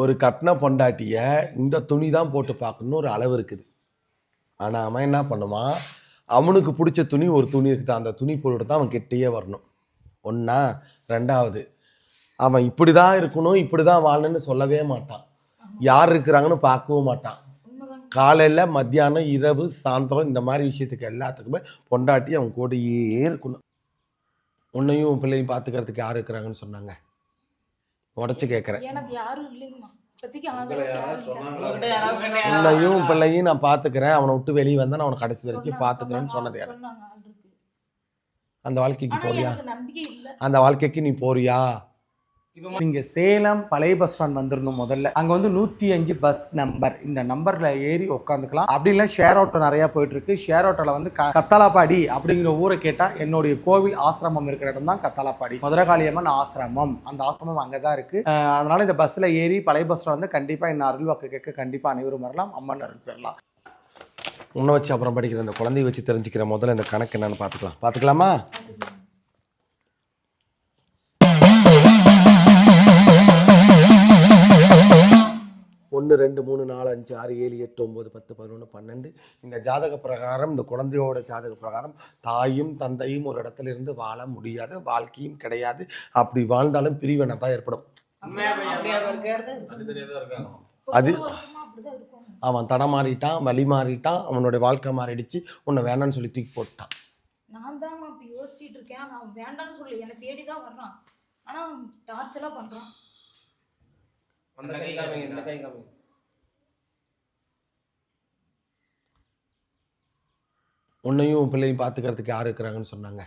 ஒரு கட்டின பொண்டாட்டிய இந்த துணி தான் போட்டு பார்க்கணும்னு ஒரு அளவு இருக்குது. ஆனால் அவன் என்ன பண்ணுவான்? அவனுக்கு பிடிச்ச துணி ஒரு துணி இருக்குது? அந்த துணி போட்டு தான் அவன் கிட்டேயே வரணும். ஒன்றா ரெண்டாவது அவன் இப்படி தான் இருக்கணும் இப்படி தான் வாழணும்னு சொல்லவே மாட்டான். யார் இருக்கிறாங்கன்னு பார்க்கவும் மாட்டான். காலையில் மத்தியானம் இரவு சாயந்தரம் இந்த மாதிரி விஷயத்துக்கு எல்லாத்துக்குமே பொண்டாட்டி அவன் கூடயே இருக்கணும். உன்னையும் உன் பிள்ளையும் பார்த்துக்கிறதுக்கு யார் இருக்கிறாங்கன்னு சொன்னாங்க? உடச்சு கேட்குறேன் எனக்கு யாரும் இல்லைங்கம்மா. இப்போதைக்கு ஆதரவு யாரும் இல்லை. உன்னையும் பிள்ளையும் நான் பார்த்துக்கிறேன். அவனை விட்டு வெளியே வந்தா நான் அவனை கடைசி வரைக்கும் சொன்னாங்க, பார்த்துக்கிறேன்னு சொன்னது யாரு? சொன்னாங்க. அந்த வாழ்க்கைக்கு ஆனா போறியா? எனக்கு நம்பிக்கை இல்ல. அந்த வாழ்க்கைக்கு நீ போறியா? நீங்க சேலம் பழைய பஸ் ஸ்டாண்ட் வந்துடணும் முதல்ல. அங்க வந்து நூத்தி அஞ்சு பஸ் நம்பர் இந்த நம்பர்ல ஏறி உட்காந்துக்கலாம் அப்படி இல்லை ஷேர் ஆட்டோ நிறைய போயிட்டு இருக்கு ஷேர் ஆட்டோல வந்து க- கத்தாலாப்பாடி அப்படிங்கிற ஊரை கேட்டா என்னுடைய கோவில் ஆசிரமம் இருக்கிற இடம் தான் கத்தாலாப்பாடி மதுரகாளியம்மன் ஆசிரமம். அந்த ஆசிரமம் அங்கதான் இருக்கு. அதனால இந்த பஸ்ல ஏறி பழைய பஸ் ஸ்டாண்ட் வந்து கண்டிப்பா என்ன அருள்வாக்கு கேட்க கண்டிப்பா அனைவரும் வரலாம். அம்மன் அருள் பெறலாம். உன்னை வச்சு அப்புறம் படிக்கிற அந்த குழந்தைய வச்சு தெரிஞ்சுக்கிற முதல்ல இந்த கணக்கு என்னன்னு பார்த்துக்கலாம். பார்த்துக்கலாமா? ஒன்று ரெண்டு மூணு நாலு அஞ்சு ஆறு ஏழு எட்டு ஒம்பது பத்து பதினொன்று பன்னெண்டு. இந்த ஜாதக பிரகாரம் இந்த குழந்தையோட ஜாதக பிரகாரம் தாயும் தந்தையும் ஒரு இடத்துல இருந்து வாழ முடியாது வாழ்க்கையும் கிடையாது. அப்படி வாழ்ந்தாலும் பிரிவினை தான் ஏற்படும்? அது- அவன் தடம் மாறிட்டான் வலி வழி மாறிட்டான் அவனுடைய வாழ்க்கை மாறிடுச்சு உன்னை வேணாம்னு சொல்லி தூக்கி போட்டான் நான் தான் இப்போ யோசிச்சுட்டு இருக்கேன் நான் வேண்டாம்னு சொல்லி என்னை தேடி தான் வர்றான் ஆனால் டார்ச்சராக பண்ணுறான் அந்த கை காமிங்க, இந்த கை காமிங்க. உன்னையும் உன் பிள்ளையும் பார்த்துக்கிறதுக்கு யார் இருக்கிறாங்கன்னு சொன்னாங்க?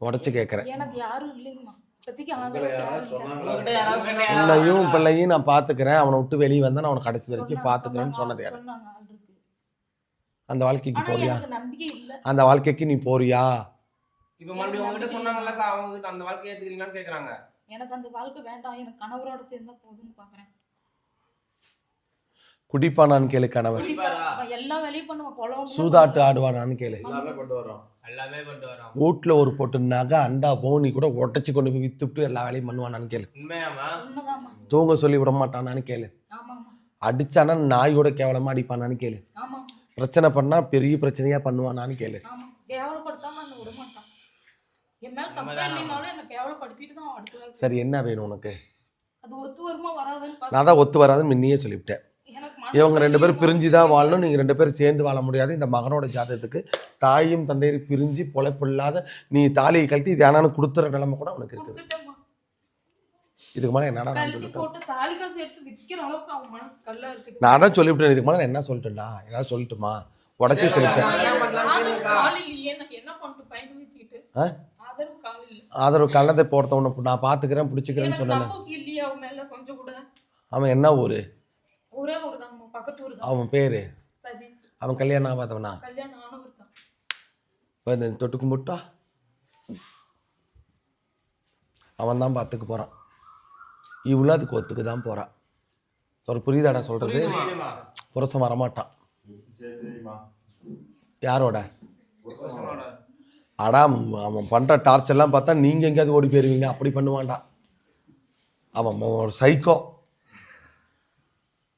உடச்சு கேட்குறேன். எனக்கு யாரும் இல்லைங்கம்மா? உன்னையும் உன் பிள்ளையும் நான் பார்த்துக்கிறேன். அவனை விட்டு வெளியே வந்தா நான் அவனை கடைசி வரைக்கும் பார்த்துக்கிறேன்னு சொன்னது யாரு. அந்த வாழ்க்கைக்கு போறியா? எனக்கு நம்பிக்கை இல்ல. அந்த வாழ்க்கைக்கு நீ போறியா? இப்ப மறுபடியும் உங்ககிட்ட சொன்னாங்கல்லக்கா, அவங்க கிட்ட அந்த வாழ்க்கையை ஏத்துக்கிறீங்களான்னு கேக்குறாங்க. எனக்கு அந்த வாழ்க்கை வேண்டாம். எனக்கு கணவரோட சேர்ந்தா போதும்னு பாக்குறேன். குடிப்பானான்னு கேளு கணவர். எல்லா வேலையும் பண்ணுவான் பொலம் சூதாட்டு ஆடுவானான்னு கேளு. எல்லாமே கொண்டு வரோம் எல்லாமே பண்ணிட்டு வரோம். வீட்டுல ஒரு பொட்டு நகை அண்டா போனி கூட உடச்சி கொண்டு போய் வித்துட்டு எல்லா வேலையும் பண்ணுவானான்னு கேளு. தூங்க சொல்லி விட மாட்டானான்னு கேளு. அடிச்சானா நாயோட கேவலமா அடிப்பானான்னு கேளு. பிரச்சனை பண்ணா பெரிய பிரச்சனையா பண்ணுவானான்னு கேளு. ஆமா கேவலப்படுத்தாம விட மாட்டான். என் மேல தப்பே இல்லைனாலும் என்ன கேவலப்படுத்திட்டு தான் அவன் அடுத்த வேலை சரி என்ன வேணும் உனக்கு? அது ஒத்து வருமா வராதுன்னு நான் தான் ஒத்து வராதுன்னு முன்னையே சொல்லிவிட்டேன். இவங்க ரெண்டு பேரும் பிரிஞ்சு தான் வாழணும். நீங்கள் ரெண்டு பேரும் சேர்ந்து வாழ முடியாது. இந்த மகனோட ஜாதகத்துக்கு தாயும் தந்தையும் பிரிஞ்சு பொழைப்பு இல்லாத நீ தாலியை கழட்டி வேணான்னு கொடுத்துற நிலைமை கூட உனக்கு இருக்குது. இதுக்கு மேலே என்னடா நான் தான் சொல்லிவிட்டேன். இதுக்கு மேலே நான் என்ன சொல்லிட்டேன்டா? ஏதாவது சொல்லட்டுமா? உடச்சி சொல்லிட்டேன். ஆதரவு நான் கலந்தை போகிறவனை நான் பார்த்துக்கிறேன் பிடிச்சிக்கிறேன்னு சொன்னேன் அவன் என்ன ஊர்? அவன் பேர்? சதீஷ். அவன் கல்யாணம் ஆகாதவனா? இந்த தொட்டு கும்பிட்டா அவன் தான் பார்த்துக்க போகிறான் இவ்வளோ அதுக்கு ஒத்துக்கு தான் போகிறான் சொல்ற புரியுதாடா சொல்கிறது? புருஷன் வரமாட்டான். யாரோட? அடா அவன் பண்ணுற டார்ச்சர்லாம் பார்த்தா நீங்கள் எங்கேயாவது ஓடி போயிருவீங்க. அப்படி பண்ணுவான்டா. அவன் ஒரு சைக்கோ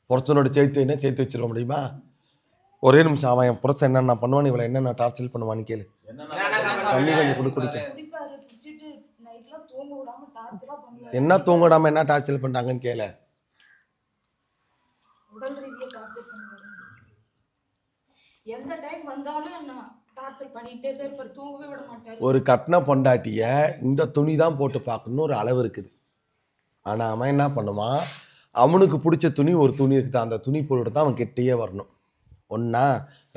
புரட்சனோட சேர்த்து என்ன சேர்த்து வச்சிட முடியுமா? ஒரே நிமிஷம் அவன் என் புருஷன் என்னென்ன பண்ணுவான் இவளை என்னென்ன டார்ச்சர் பண்ணுவான்னு கேளு. தண்ணி கொஞ்சம் கொடு கொடுத்தேன் தூங்க விடாம என்ன தூங்கிடாம என்ன டார்ச்சர் பண்ணுறாங்கன்னு கேளு. உடல் எந்த டைம் வந்தாலும் என்ன டார்ச்சர் பண்ணிட்டே தான் இருப்பாரு. தூங்கவே விட மாட்டாரு. ஒரு கட்டின பொண்டாட்டிய இந்த துணி தான் போட்டு பார்க்கணும்னு ஒரு அளவு இருக்குது. ஆனால் அவன் என்ன பண்ணுவான்? அவனுக்கு பிடிச்ச துணி ஒரு துணி இருக்குது. அந்த துணி போட்டு தான் அவன் கிட்டேயே வரணும். ஒன்றா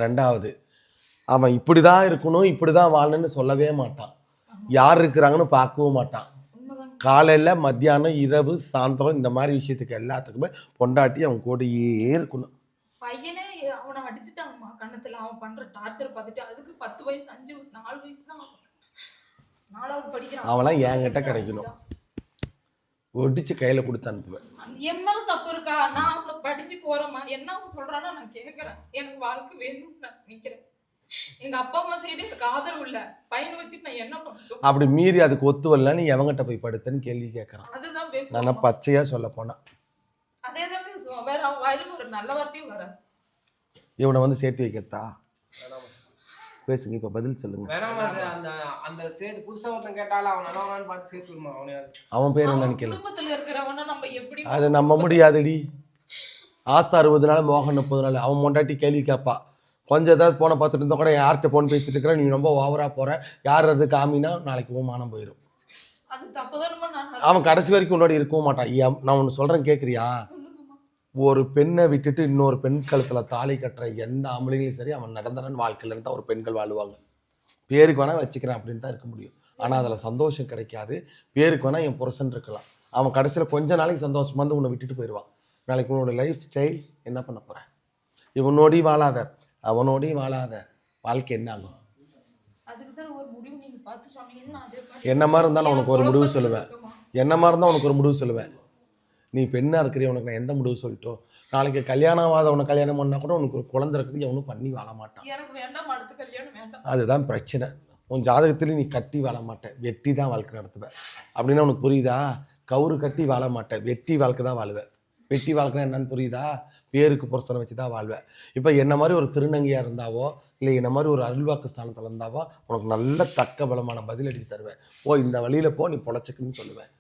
ரெண்டாவது அவன் இப்படி தான் இருக்கணும் இப்படி தான் வாழணும்னு சொல்லவே மாட்டான். யார் இருக்கிறாங்கன்னு பார்க்கவும் மாட்டான். காலையில் மத்தியானம் இரவு சாயந்தரம் இந்த மாதிரி விஷயத்துக்கு எல்லாத்துக்குமே பொண்டாட்டி அவன் கூடயே இருக்கணும். பையனே அடிச்சுட்டாங்கம்மா கண்ணத்துல அவன் பண்ற டார்ச்சர் பார்த்துட்டு அதுக்கு பத்து வயசு அஞ்சு வயசு, நாலு வயசு தான். நாலாவது படிக்கிறான். அவன்லாம் என்கிட்ட கிடைக்கணும். ஒடிச்சு கையில் கொடுத்து அனுப்புவேன். என் மேல தப்பு இருக்கா? நான் அவனை படிச்சு போறேம்மா. என்ன அவன் சொல்றானோ நான் கேக்குறேன். எனக்கு வாழ்க்கை வேணும்னு நான் நினைக்கிறேன். எங்க அப்பா அம்மா சைடு எனக்கு ஆதரவு இல்ல. பையனை வச்சுட்டு நான் என்ன பண்ணட்டும் அப்படி மீறி அதுக்கு ஒத்து வரல நீ எவங்கிட்ட போய் படுத்தேன்னு கேள்வி கேட்குறான் அதுதான் நான் பேசுவேன் பச்சையாக சொல்ல போனேன் பேசுவான். வேற அவன் வாயில ஒரு நல்ல வார்த்தையும் வர இவனை வந்து சேர்த்து வைக்கிறதா? பேசுங்க இப்போ பதில் சொல்லுங்க. வேணாமா சார் அந்த அந்த சேர்த்து புதுசா ஒருத்தன் கேட்டாலும் அவன் நல்லவனான்னு பார்த்து சேர்த்து விடுமா அவனே? அவன் பேர் என்னன்னு கேளு குடும்பத்துல இருக்கிறவன நம்ம எப்படி அது நம்ப முடியாதுடி. ஆசை அறுபது நாள் மோகன் முப்பது நாள் அவன் மொண்டாட்டி கேள்வி கேட்பா கொஞ்சம் ஏதாவது போனை பார்த்துட்டு இருந்தா கூட யார்கிட்ட போன் பேசிட்டு இருக்கிற நீ ரொம்ப ஓவரா போற. யார் அது காமினா நாளைக்கு உன் மானம் போயிடும் அது தப்புதானமா நான் அவன் கடைசி வரைக்கும் உன்னோட இருக்கவும் மாட்டான். நான் ஒன்று சொல்றேன் கேட்குறியா ஒரு பெண்ணை விட்டுட்டு இன்னொரு பெண் கழுத்துல தாலி கட்டுற எந்த ஆம்பளைங்களும் சரி அவன் நடந்தனன் வாழ்க்கையில இருந்தா ஒரு பெண்கள் வாழுவாங்க. பேருக்கு வேணா வச்சுக்கிறேன் அப்படின்னு தான் இருக்க முடியும். ஆனா அதுல சந்தோஷம் கிடைக்காது. பேருக்கு வேணா என் புருஷன் இருக்கலாம். அவன் கடைசியில கொஞ்ச நாளைக்கு சந்தோஷமா வந்து உன்னை விட்டுட்டு போயிடுவான். நாளைக்கு உன்னோட லைஃப் ஸ்டைல் என்ன பண்ண போற? இவனோடையும் வாழாத அவனோடையும் வாழாத. வாழ்க்கை என்ன ஆகும்? தான் என்ன மாதிரி இருந்தாலும் உனக்கு ஒரு முடிவு சொல்லுவேன்? என்ன மாதிரி இருந்தால் உனக்கு ஒரு முடிவு சொல்லுவேன். நீ பெண்ணா இருக்கிற உனக்கு நான் எந்த முடிவு சொல்லிட்டோம்? நாளைக்கு கல்யாணம் ஆகாத உனக்கு கல்யாணம் பண்ணா கூட உனக்கு ஒரு குழந்தை இருக்குது எவனும் பண்ணி வாழ மாட்டான். அதுதான் பிரச்சனை. உன் ஜாதகத்துல நீ கட்டி வாழ மாட்டேன் வெட்டி தான் வாழ்க்கை நடத்துவ. அப்படின்னா உனக்கு புரியுதா? கவுரு கட்டி வாழ மாட்டேன் வெட்டி வாழ்க்கை தான் வாழுவேன் வெட்டி வாழ்க்கைனா என்னன்னு புரியுதா? பேருக்கு புருஷனை வச்சு தான் வாழ்வேன் இப்போ என்ன மாதிரி ஒரு திருநங்கையா இருந்தாவோ இல்லை என்ன மாதிரி ஒரு அருள்வாக்கு ஸ்தானத்தில் இருந்தாவோ உனக்கு நல்ல தக்க பலமான பதிலடி தருவேன் ஓ இந்த வழியில போ நீ பொழைச்சிக்குன்னு சொல்லுவேன்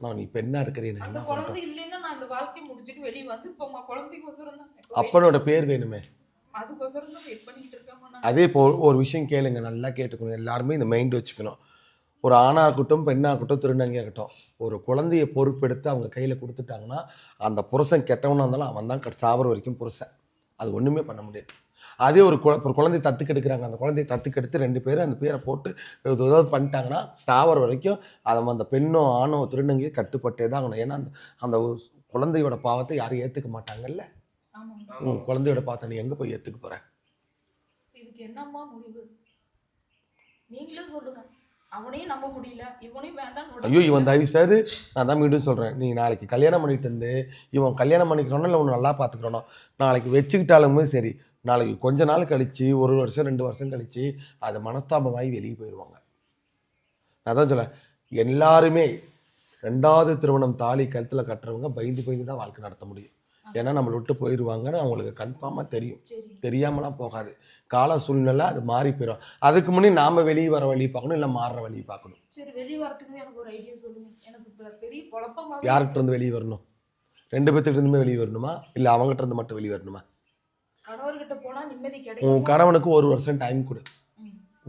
நான் நீ பெண்ணா இருக்கிற? எனக்கு அந்த என்ன குழந்தை இல்லைன்னா நான் இந்த வாழ்க்கையை முடிச்சுட்டு வெளியே வந்துருப்போம்மா. குழந்தைக்கோசரம் தான் இப்ப அப்பனோட பேர் வேணுமே. அதுக்கோசரம் தான் வெயிட் பண்ணிட்டு இருக்கேம்மா நான். அதே இப்போ ஒரு விஷயம் கேளுங்க நல்லா கேட்டுக்கணும். எல்லாருமே இந்த மைண்ட் வச்சுக்கணும். ஒரு ஆணா இருக்கட்டும் பெண்ணா இருக்கட்டும் திருநங்கையா இருக்கட்டும் ஒரு குழந்தைய பொறுப்பெடுத்து அவங்க கையில கொடுத்துட்டாங்கன்னா அந்த புருஷன் கெட்டவனா இருந்தாலும் அவன் தான் சாவர வரைக்கும் புருஷன். அது ஒண்ணுமே பண்ண முடியாது. அதே ஒரு ஒரு குழந்தைய தத்துக்கெடுக்கிறாங்க அந்த குழந்தைய தத்துக்கெடுத்து ரெண்டு பேரும் அந்த பேரை போட்டு ஏதாவது பண்ணிட்டாங்கன்னா சாவர வரைக்கும் அதை அந்த பெண்ணோ ஆணோ திருநங்கையோ கட்டுப்பட்டே தான் ஆகணும். ஏன்னா அந்த அந்த குழந்தையோட பாவத்தை யாரும் ஏத்துக்க மாட்டாங்கல்ல? குழந்தையோட பாவத்தை நீ எங்க போய் ஏத்துக்க போற? இதுக்கு என்னம்மா முடிவு? நீங்களே சொல்லுங்க. அவனையும் நம்ப முடியல. இவனையும் வேண்டாம் ஐயோ இவன் தயவு செய்து நான் தான் மீண்டும் சொல்கிறேன் நீ நாளைக்கு கல்யாணம் பண்ணிட்டு இருந்து இவன் கல்யாணம் பண்ணிக்கிறோனோ இல்லை உன்னை நல்லா பார்த்துக்கிறோனோ நாளைக்கு வச்சுக்கிட்டாலுமே சரி. நாளைக்கு கொஞ்ச நாள் கழிச்சு ஒரு வருஷம் ரெண்டு வருஷம் கழிச்சு அது மனஸ்தாபமாகி வெளியே போயிடுவாங்க நான் தான் சொல்ல எல்லாருமே ரெண்டாவது திருமணம் தாலி கழுத்தில் கட்டுறவங்க பயந்து பயந்து தான் வாழ்க்கை நடத்த முடியும். ஏன்னா நம்மளை விட்டு போயிடுவாங்கன்னு அவங்களுக்கு கன்ஃபார்மாக தெரியும். தெரியாமலாம் போகாது. கால சூழ்நிலை அது மாறி போயிடும் அதுக்கு முன்னே நாம வெளியே வர வழி பார்க்கணும் இல்லை மாறுற வழி பார்க்கணும். யார்கிட்ட இருந்து வெளியே வரணும்? ரெண்டு பேர்த்துக்கிட்ட இருந்துமே வெளியே வரணுமா? இல்லை அவங்ககிட்ட இருந்து மட்டும் வெளியே வரணுமா? கணவர்கிட்ட போனா நிம்மதி உன் கிடைக்கும் கணவனுக்கு ஒரு வருஷம் டைம் கொடு.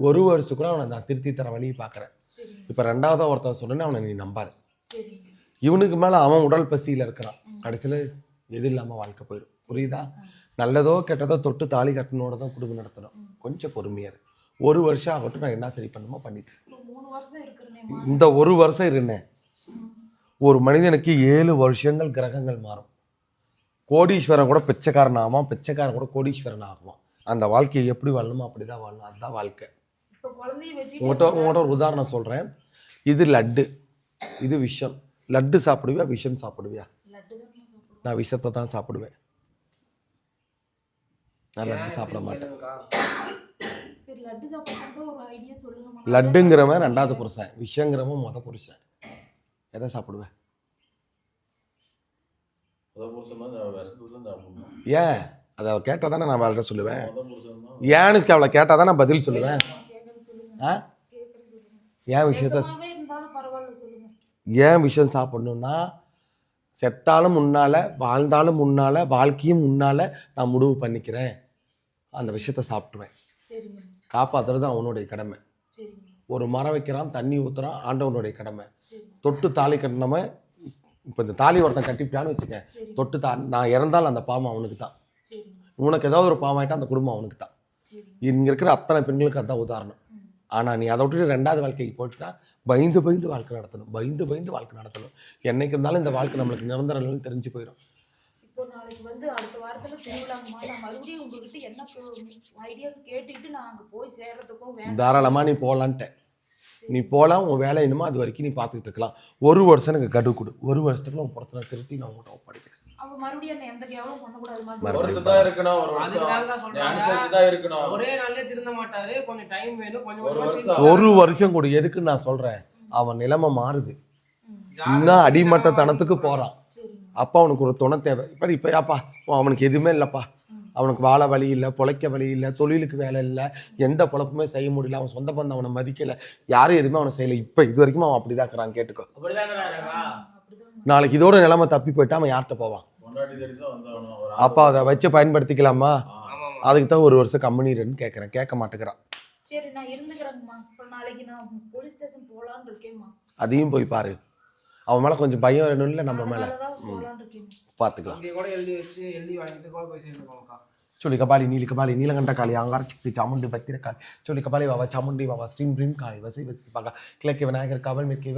ஒரு வருஷத்துக்குள்ள அவனை நான் திருத்தி தர வழியை பார்க்குறேன். இப்போ ரெண்டாவதா ஒருத்தன் சொன்னேன்னு அவனை நீ நம்பாரு சரி இவனுக்கு மேலே அவன் உடல் பசியில் இருக்கிறான். கடைசியில் எது இல்லாமல் வாழ்க்கை போயிடும். புரியுதா? நல்லதோ கெட்டதோ தொட்டு தாலி கட்டனோட தான் குடும்பம் நடத்தணும். கொஞ்சம் பொறுமையா இரு. ஒரு வருஷம் ஆகட்டும் நான் என்ன சரி பண்ணுமோ பண்ணிட்டேன் வருஷம் இந்த ஒரு வருஷம் இருந்தேன். ஒரு மனிதனுக்கு ஏழு வருஷங்கள் கிரகங்கள் மாறும். கோடீஸ்வரன் கூட பிச்சைக்காரன் ஆவான் பிச்சைக்காரன் கூட கோடீஸ்வரன் ஆகுவான். அந்த வாழ்க்கையை எப்படி வாழணுமோ அப்படிதான் வாழணும். அதுதான் வாழ்க்கை. உங்கள்கிட்ட உங்கள்கிட்ட ஒரு உதாரணம் சொல்கிறேன் இது லட்டு. இது விஷம். லட்டு சாப்பிடுவியா? விஷம் சாப்பிடுவியா? தான் நான் விஷத்தை தான் சாப்பிடுவேன். நான் லட்டு சாப்பிட மாட்டேன். லட்டுங்கிறவன் ரெண்டாவது புருஷன். விஷங்கிறவன் முத புருஷன். எதை சாப்பிடுவேன் முத புருஷன் தான் விஷத்துக்கு தான் சாப்பிடணும் ஏன்? அதை அவள் கேட்டால் தானே நான் அவள்கிட்ட சொல்லுவேன். ஏன்னு அவளை கேட்டால் தான் நான் பதில் சொல்லுவேன். ஆ? ஏன் விஷயத்த ஏன் விஷயம் சாப்பிடணும்னா செத்தாலும் முன்னால வாழ்ந்தாலும் முன்னால வாழ்க்கையும் முன்னால நான் முடிவு பண்ணிக்கிறேன். அந்த விஷயத்த சாப்பிட்டுவேன். சரிங்க. காப்பாத்துறது அவனுடைய கடமை. சரிங்க. ஒரு மரம் வைக்கிறான் தண்ணி ஊத்துறான் ஆண்டவனுடைய கடமை. தொட்டு தாலி கட்டினவன் இப்போ இந்த தாலி ஒருத்தன் கட்டிவிட்டான்னு வச்சுக்க தொட்டு தா நான் இறந்தாலும் அந்த பாவம் அவனுக்கு தான் உனக்கு ஏதாவது ஒரு பாவம் அந்த குடும்பம் அவனுக்கு தான் இங்க இருக்கிற அத்தனை பெண்களுக்கு அதான் உதாரணம். ம். ஆனா நீ அதை விட்டுட்டு ரெண்டாவது வாழ்க்கைக்கு போட்டுட்டா பயந்து பயந்து வாழ்க்கை நடத்தணும். பயந்து பயந்து வாழ்க்கை நடத்தணும். என்னைக்கு இருந்தாலும் இந்த வாழ்க்கை நம்மளுக்கு நிரந்தரம் தெரிஞ்சு போயிடும் இப்போ நாளைக்கு வந்து அடுத்த வாரத்துல திருவிழாங்கம்மா நான் மறுபடியும் உங்ககிட்ட என்ன ஐடியா கேட்டுக்கிட்டு நான் அங்க போய் சேர்றதுக்கும் வேண்டாம். தாராளமா நீ போகலான்ட்ட நீ போகலாம் உன் வேலை என்னமோ அது வரைக்கும் நீ பார்த்துக்கிட்டு இருக்கலாம். ஒரு வருஷம் எனக்கு கடு கொடு. ஒரு வருஷத்துக்குள்ள உன் பிரச்சனை திருத்தி நான் உங்கள்கிட்ட ஒப்படைக்கிறேன் ஒரு வருஷம் சொல்றாங்க. அனுசரிச்சு தான் இருக்கணும். ஒரே நாள்ல திருந்த மாட்டாரு. கொஞ்சம் டைம் வேணும். கொஞ்சம் ஒரு கொஞ்சமா வருஷம். திருந்த- ஒரு வருஷம் கொடு. எதுக்குன்னு நான் சொல்றேன்? அவன் நிலைமை மாறுது. இன்னும் அடிமட்டத்தனத்துக்கு போறான். சரிங்க. அப்பா அவனுக்கு ஒரு துணை தேவை. இப்போ இப்போ அப்பா அவனுக்கு எதுவுமே இல்லைப்பா. அவனுக்கு வாழ வழி இல்லை பொழைக்க வழி இல்லை தொழிலுக்கு வேலை இல்லை எந்த பொழப்புமே செய்ய முடியல அவன் சொந்த பந்தம் அவனை மதிக்கல யாரும் எதுவுமே அவனை செய்யல. இப்போ இது வரைக்கும் அவன் அப்படிதான் இருக்கிறான் கேட்டுக்கோ. நாளைக்கு இதோட நிலைமை தப்பி போயிட்டா அவன் யார்கிட்ட போவான்? அப்பா அதை வச்சு பயன்படுத்திக்கலாமா? அதுக்கு தான் ஒரு வருஷம் கம்பெனி இருன்னு கேட்குறேன் கேட்க மாட்டேங்கிறான். சரி நான் இருந்துக்கிறேங்கம்மா. அப்புறம் நாளைக்கு நான் போலீஸ் ஸ்டேஷன் போலான்னு இருக்கேம்மா. அதையும் போய் பாரு. அவன் மேலே கொஞ்சம் பயம் வேணும் இல்லை நம்ம மேலே. பார்த்துக்கலாம். சொல்லி கபாலி நீலி கபாலி நீலகண்ட காளி ஆங்காரத்தி சாமுண்டி பத்திர காளி. சொல்லி கபாலி வாவா சாமுண்டி வாவா ஸ்ரீம் பிரீம் காளி வசி வசி பாக்கா கிழக்கு விநாயகர் காவல் மிக்க